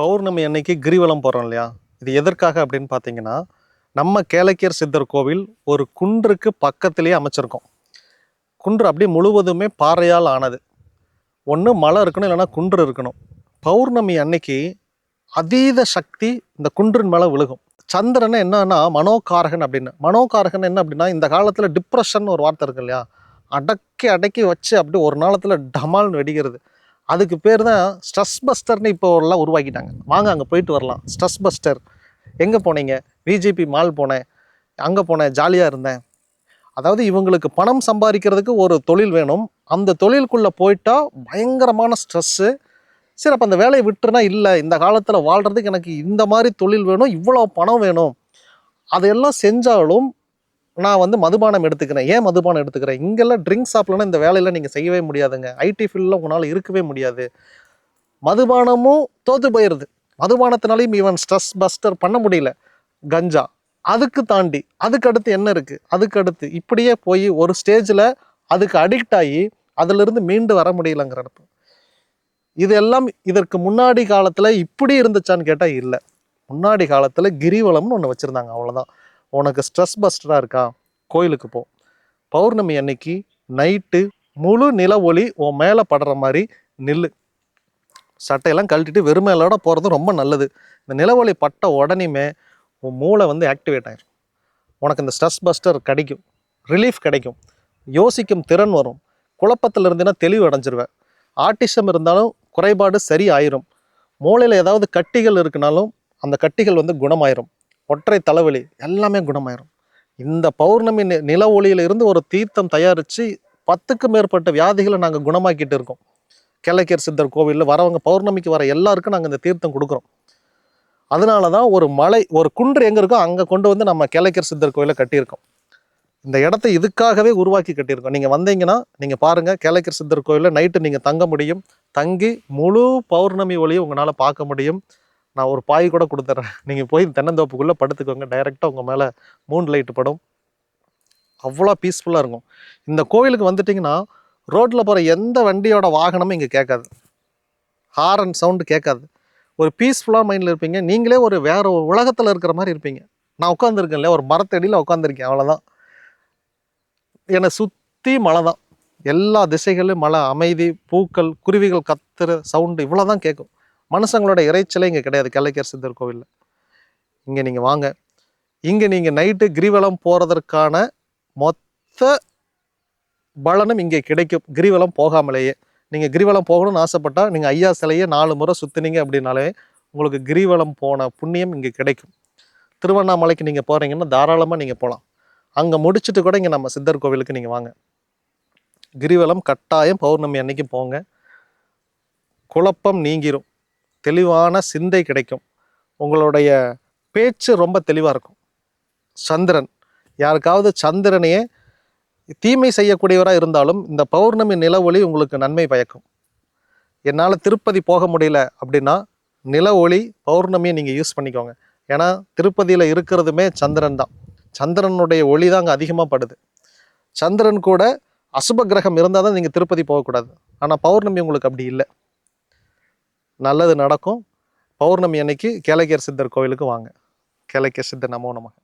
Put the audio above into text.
பௌர்ணமி அன்னைக்கு கிரிவலம் போகிறோம் இல்லையா? இது எதற்காக அப்படின்னு பார்த்தீங்கன்னா நம்ம கேளக்கியர் சித்தர் கோவில் ஒரு குன்றுக்கு பக்கத்திலேயே அமைச்சிருக்கோம். குன்று அப்படியே முழுவதுமே பாறையால் ஆனது. ஒன்று மலை இருக்கணும் இல்லைன்னா குன்று இருக்கணும். பௌர்ணமி அன்னைக்கு அதீத சக்தி இந்த குன்றின் மேலே விழுகும். சந்திரன் என்னன்னா மனோகாரகன் அப்படின்னு. மனோகாரகன் என்ன அப்படின்னா இந்த காலத்தில் டிப்ரெஷன் ஒரு வார்த்தை இருக்கு இல்லையா? அடக்கி அடக்கி வச்சு அப்படி ஒரு நாளத்தில் டமால்னு வெடிக்கிறது. அதுக்கு பேர் தான் ஸ்ட்ரெஸ் பஸ்டர்னு இப்போ எல்லாம் உருவாக்கிட்டாங்க. வாங்க அங்கே போயிட்டு வரலாம். Stress buster. எங்கே போனீங்க? பிஜேபி மால் போனேன். அங்கே போனேன். ஜாலியாக இருந்தேன். அதாவது இவங்களுக்கு பணம் சம்பாதிக்கிறதுக்கு ஒரு தொழில் வேணும். அந்த தொழிலுக்குள்ளே போயிட்டா பயங்கரமான ஸ்ட்ரெஸ்ஸு சரி அப்போ அந்த வேலையை விட்டுருனா இல்லை. இந்த காலத்தில் வாழ்கிறதுக்கு எனக்கு இந்த மாதிரி தொழில் வேணும். இவ்வளோ பணம் வேணும். அதையெல்லாம் செஞ்சாலும் நான் வந்து மதுபானம் எடுத்துக்கிறேன். ஏன் மதுபானம் எடுத்துக்கிறேன்? இங்கெல்லாம் ட்ரிங்க்ஸ் சாப்பிட்லன்னா இந்த வேலையில் நீங்கள் செய்யவே முடியாதுங்க. ஐடி ஃபீல்டில் உங்களால் இருக்கவே முடியாது. மதுபானமும் தோத்து போயிடுது மதுபானத்தினாலையும் இவன் ஸ்ட்ரெஸ் பஸ்டர் பண்ண முடியல. கஞ்சா. அதுக்கு தாண்டி அதுக்கு அடுத்து என்ன இருக்குது அதுக்கு அடுத்து இப்படியே போய் ஒரு ஸ்டேஜில் அதுக்கு அடிக்ட் ஆகி அதிலிருந்து மீண்டு வர முடியலங்கிற அர்த்தம். இதெல்லாம் இதற்கு முன்னாடி காலத்தில் இப்படி இருந்துச்சான்னு கேட்டால் இல்லை. முன்னாடி காலத்தில் கிரிவலம்னு ஒன்று வச்சுருந்தாங்க. அவ்வளோதான் உனக்கு ஸ்ட்ரெஸ் பஸ்டராக இருக்கா? கோயிலுக்கு போ. பௌர்ணமி அன்னைக்கு நைட்டு முழு நில ஒளி உன் மேலே படுற மாதிரி நில்லு. சட்டையெல்லாம் கழட்டிட்டு வெறுமையிலோட போகிறது ரொம்ப நல்லது. இந்த நிலவொளி பட்ட உடனேமே உன் மூளை வந்து ஆக்டிவேட் ஆகிடும் உனக்கு இந்த ஸ்ட்ரெஸ் பஸ்டர் கிடைக்கும். ரிலீஃப் கிடைக்கும். யோசிக்கும் திறன் வரும். குழப்பத்தில் இருந்தீங்கன்னா தெளிவு அடைஞ்சிருவேன் ஆட்டிசம் இருந்தாலும் குறைபாடு சரி ஆயிரும் மூளையில் ஏதாவது கட்டிகள் இருக்குனாலும் அந்த கட்டிகள் வந்து குணமாயிரும். ஒற்றை தலைவலி எல்லாமே குணமாயிரும். இந்த பௌர்ணமி நில ஒளியிலிருந்து ஒரு தீர்த்தம் தயாரித்து பத்துக்கு மேற்பட்ட வியாதிகளை நாங்கள் குணமாக்கிட்டு இருக்கோம். கிழக்கியர் சித்தர் கோவிலில் வரவங்க பௌர்ணமிக்கு வர எல்லாருக்கும் நாங்கள் இந்த தீர்த்தம் கொடுக்குறோம். அதனால தான் ஒரு மலை ஒரு குன்று எங்கே இருக்கோ அங்கே கொண்டு வந்து நம்ம கிழக்கியர் சித்தர் கோயிலை கட்டியிருக்கோம். இந்த இடத்த இதுக்காகவே உருவாக்கி கட்டியிருக்கோம். நீங்கள் வந்தீங்கன்னா நீங்கள் பாருங்கள் கிழக்கியர் சித்தர் கோயிலில் நைட்டு நீங்கள் தங்க முடியும். தங்கி முழு பௌர்ணமி ஒளியை உங்களால் பார்க்க முடியும். நான் ஒரு பாய் கூட கொடுத்துட்றேன் நீங்கள் போய் தென்னந்தோப்புக்குள்ளே படுத்துக்கோங்க. டைரெக்டாக உங்கள் மேலே மூன் லைட் படும். அவ்வளோ பீஸ்ஃபுல்லாக இருக்கும். இந்த கோவிலுக்கு வந்துட்டிங்கன்னா ரோட்டில் போகிற எந்த வண்டியோட வாகனமும் இங்கே கேட்காது. ஹாரன் சவுண்டு கேட்காது. ஒரு பீஸ்ஃபுல்லாக மைண்டில் இருப்பீங்க. நீங்களே ஒரு வேறு உலகத்தில் இருக்கிற மாதிரி இருப்பீங்க. நான் உட்காந்துருக்கேன் இல்லையா ஒரு மரத்தடியில் உட்காந்துருக்கேன் அவ்வளோதான் என்னை சுற்றி மழை தான். எல்லா திசைகளிலும் மழை அமைதி பூக்கள் குருவிகள் கத்துற சவுண்டு இவ்வளோ தான் கேட்கும். மனுஷங்களோட இறைச்சலே இங்கே கிடையாது. கிழக்கியர் சித்தர் கோவிலில். இங்கே நீங்கள் வாங்க. இங்கே நீங்கள் நைட்டு கிரிவலம் போகிறதற்கான மொத்த பலனும் இங்கே கிடைக்கும். கிரிவலம் போகாமலேயே. நீங்கள் கிரிவலம் போகணும்னு ஆசைப்பட்டால் நீங்கள் ஐயா சிலையை நாலு முறை சுற்றுனீங்க அப்படின்னாலே உங்களுக்கு கிரிவலம் போன புண்ணியம் இங்கே கிடைக்கும். திருவண்ணாமலைக்கு நீங்கள் போகிறீங்கன்னா தாராளமாக நீங்கள் போகலாம் அங்கே முடிச்சுட்டு கூட இங்கே நம்ம சித்தர் கோவிலுக்கு நீங்கள் வாங்க. கிரிவலம் கட்டாயம் பௌர்ணமி அன்னைக்கு போங்க. குழப்பம் நீங்கிரும். தெளிவான சிந்தை கிடைக்கும். உங்களுடைய பேச்சு ரொம்ப தெளிவாக இருக்கும். சந்திரன் யாருக்காவது சந்திரனையே தீமை செய்யக்கூடியவராக இருந்தாலும் இந்த பௌர்ணமி நில ஒளி உங்களுக்கு நன்மை பயக்கும். என்னால் திருப்பதி போக முடியல அப்படின்னா நில ஒளி பௌர்ணமியை நீங்கள் யூஸ் பண்ணிக்கோங்க. ஏன்னா திருப்பதியில் இருக்கிறதுமே சந்திரன் தான். சந்திரனுடைய ஒளி தான் அங்கே அதிகமாக படுது. சந்திரன் கூட அசுப கிரகம் இருந்தால் தான் நீங்கள் திருப்பதி போகக்கூடாது. ஆனால் பௌர்ணமி உங்களுக்கு அப்படி இல்லை. நல்லது நடக்கும். பௌர்ணமி அன்னைக்கு கேளக்கியர் சித்தர் கோவிலுக்கு வாங்க. கேளக்கியர் சித்தர் நமோ நமக.